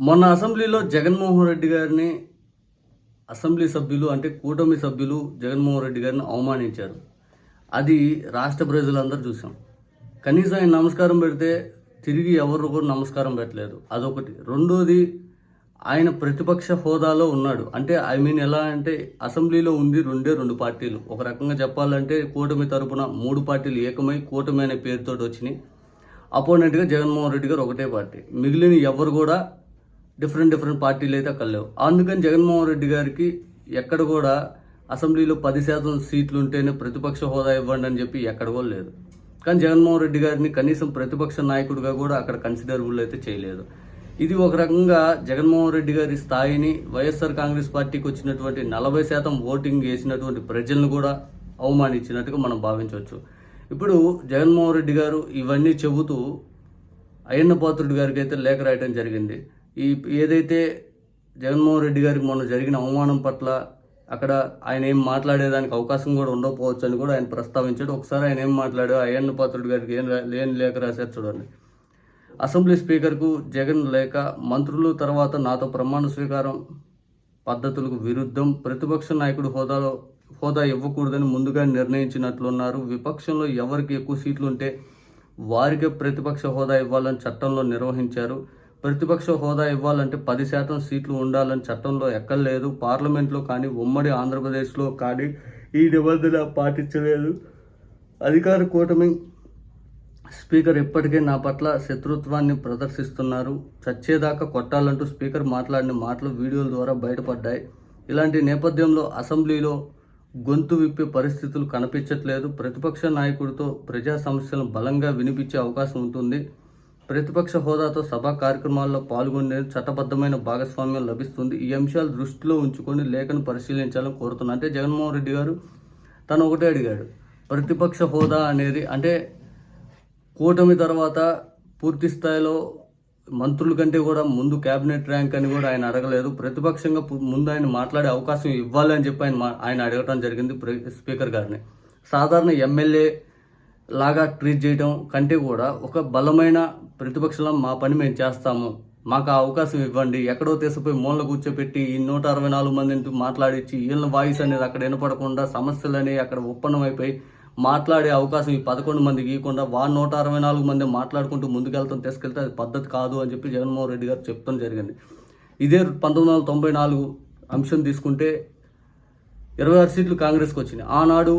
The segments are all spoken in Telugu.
మొన్న అసెంబ్లీలో జగన్మోహన్ రెడ్డి గారిని అసెంబ్లీ సభ్యులు అంటే కూటమి సభ్యులు జగన్మోహన్ రెడ్డి గారిని అవమానించారు. అది రాష్ట్ర ప్రజలందరూ చూసాం కనీసం ఆయన నమస్కారం పెడితే తిరిగి ఎవరు కూడా నమస్కారం పెట్టలేదు. అదొకటి. రెండోది ఆయన ప్రతిపక్ష హోదాలో ఉన్నాడు. అంటే ఐ మీన్ ఎలా అంటే అసెంబ్లీలో ఉంది రెండే రెండు పార్టీలు. ఒక రకంగా చెప్పాలంటే కూటమి తరపున మూడు పార్టీలు ఏకమై కూటమి అనే పేరుతో వచ్చినాయి. అపోనెంట్గా జగన్మోహన్ రెడ్డి గారు ఒకటే పార్టీ. మిగిలిన ఎవరు కూడా డిఫరెంట్ డిఫరెంట్ పార్టీలు అయితే అక్కడ లేవు. అందుకని జగన్మోహన్ రెడ్డి గారికి ఎక్కడ కూడా అసెంబ్లీలో పది శాతం సీట్లు ఉంటేనే ప్రతిపక్ష హోదా ఇవ్వండి అని చెప్పి ఎక్కడ కూడా లేదు. కానీ జగన్మోహన్ రెడ్డి గారిని కనీసం ప్రతిపక్ష నాయకుడిగా కూడా అక్కడ కన్సిడరబుల్ అయితే చేయలేదు. ఇది ఒక రకంగా జగన్మోహన్ రెడ్డి గారి స్థాయిని వైఎస్ఆర్ కాంగ్రెస్ పార్టీకి వచ్చినటువంటి నలభై శాతం ఓటింగ్ వేసినటువంటి ప్రజలను కూడా అవమానించినట్టుగా మనం భావించవచ్చు. ఇప్పుడు జగన్మోహన్ రెడ్డి గారు ఇవన్నీ చెబుతూ అయ్యన్నపాత్రుడి గారికి అయితే లేఖ రాయడం జరిగింది. ఈ ఏదైతే జగన్మోహన్ రెడ్డి గారికి మొన్న జరిగిన అవమానం పట్ల అక్కడ ఆయన ఏం మాట్లాడేదానికి అవకాశం కూడా ఉండకపోవచ్చు అని కూడా ఆయన ప్రస్తావించాడు. ఒకసారి ఆయన ఏం మాట్లాడాడు అయ్యన్న పాత్రుడు గారికి ఏం లేని లేఖ రాశారు చూడండి. అసెంబ్లీ స్పీకర్కు జగన్ లేఖ మంత్రులు తర్వాత నాతో ప్రమాణ స్వీకారం పద్ధతులకు విరుద్ధం ప్రతిపక్ష నాయకుడు హోదాలో హోదా ఇవ్వకూడదని ముందుగా నిర్ణయించినట్లున్నారు. విపక్షంలో ఎవరికి ఎక్కువ సీట్లు ఉంటే వారికే ప్రతిపక్ష హోదా ఇవ్వాలని చట్టంలో నిర్వహించారు. ప్రతిపక్ష హోదా ఇవ్వాలంటే పది శాతం సీట్లు ఉండాలని చట్టంలో ఎక్కలేదు పార్లమెంట్లో కానీ ఉమ్మడి ఆంధ్రప్రదేశ్లో కానీ ఈ నిబంధన పాటించలేదు. అధికార కూటమి స్పీకర్ ఇప్పటికే నా పట్ల శత్రుత్వాన్ని ప్రదర్శిస్తున్నారు. చచ్చేదాకా కొట్టాలంటూ స్పీకర్ మాట్లాడిన మాటలు వీడియోల ద్వారా బయటపడ్డాయి. ఇలాంటి నేపథ్యంలో అసెంబ్లీలో గొంతు విప్పే పరిస్థితులు కనిపించట్లేదు. ప్రతిపక్ష నాయకుడితో ప్రజా సమస్యలను బలంగా వినిపించే అవకాశం ఉంటుంది. ప్రతిపక్ష హోదాతో సభా కార్యక్రమాల్లో పాల్గొనే చట్టబద్ధమైన భాగస్వామ్యం లభిస్తుంది. ఈ అంశాలు దృష్టిలో ఉంచుకొని లేఖను పరిశీలించాలని కోరుతున్నా అంటే జగన్మోహన్ రెడ్డి గారు తను ఒకటే అడిగాడు. ప్రతిపక్ష హోదా అనేది అంటే కూటమి తర్వాత పూర్తి స్థాయిలో మంత్రుల కంటే కూడా ముందు క్యాబినెట్ ర్యాంక్ అని కూడా ఆయన అడగలేదు. ప్రతిపక్షంగా ముందు ఆయన మాట్లాడే అవకాశం ఇవ్వాలి అని చెప్పి ఆయన ఆయన అడగటం జరిగింది ప్ర- స్పీకర్ గారిని. సాధారణ ఎమ్మెల్యే లాగా ట్రీట్ చేయడం కంటే కూడా ఒక బలమైన ప్రతిపక్షంలో మా పని మేము చేస్తాము. మాకు ఆ అవకాశం ఇవ్వండి. ఎక్కడో తీసిపోయి మూల కూర్చోపెట్టి ఈ నూట అరవై నాలుగు మందిని మాట్లాడించి వీళ్ళ వాయిస్ అనేది అక్కడ వినపడకుండా సమస్యలు అనేవి అక్కడ ఒప్పందం అయిపోయి మాట్లాడే అవకాశం ఈ పదకొండు మందికి ఇవ్వకుండా వా నూట అరవై నాలుగు మంది మాట్లాడుకుంటూ ముందుకెళ్తాం తీసుకెళ్తే అది పద్ధతి కాదు అని చెప్పి జగన్మోహన్ రెడ్డి గారు చెప్తాం జరిగింది. ఇదే పంతొమ్మిది వందల తొంభై నాలుగు అంశం తీసుకుంటే ఇరవై ఆరు సీట్లు కాంగ్రెస్కి వచ్చినాయి. ఆనాడు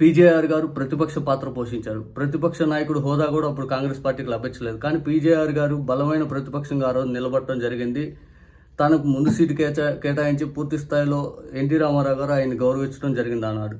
పీజేఆర్ గారు ప్రతిపక్ష పాత్ర పోషించారు. ప్రతిపక్ష నాయకుడు హోదా కూడా అప్పుడు కాంగ్రెస్ పార్టీకి లభించలేదు. కానీ పీజేఆర్ గారు బలమైన ప్రతిపక్షంగా ఆ రోజు నిలబడటం జరిగింది. తనకు ముందు సీటు కేటా కేటాయించి పూర్తి స్థాయిలో ఎన్టీ రామారావు గారు ఆయన గౌరవించడం జరిగింది ఆనాడు.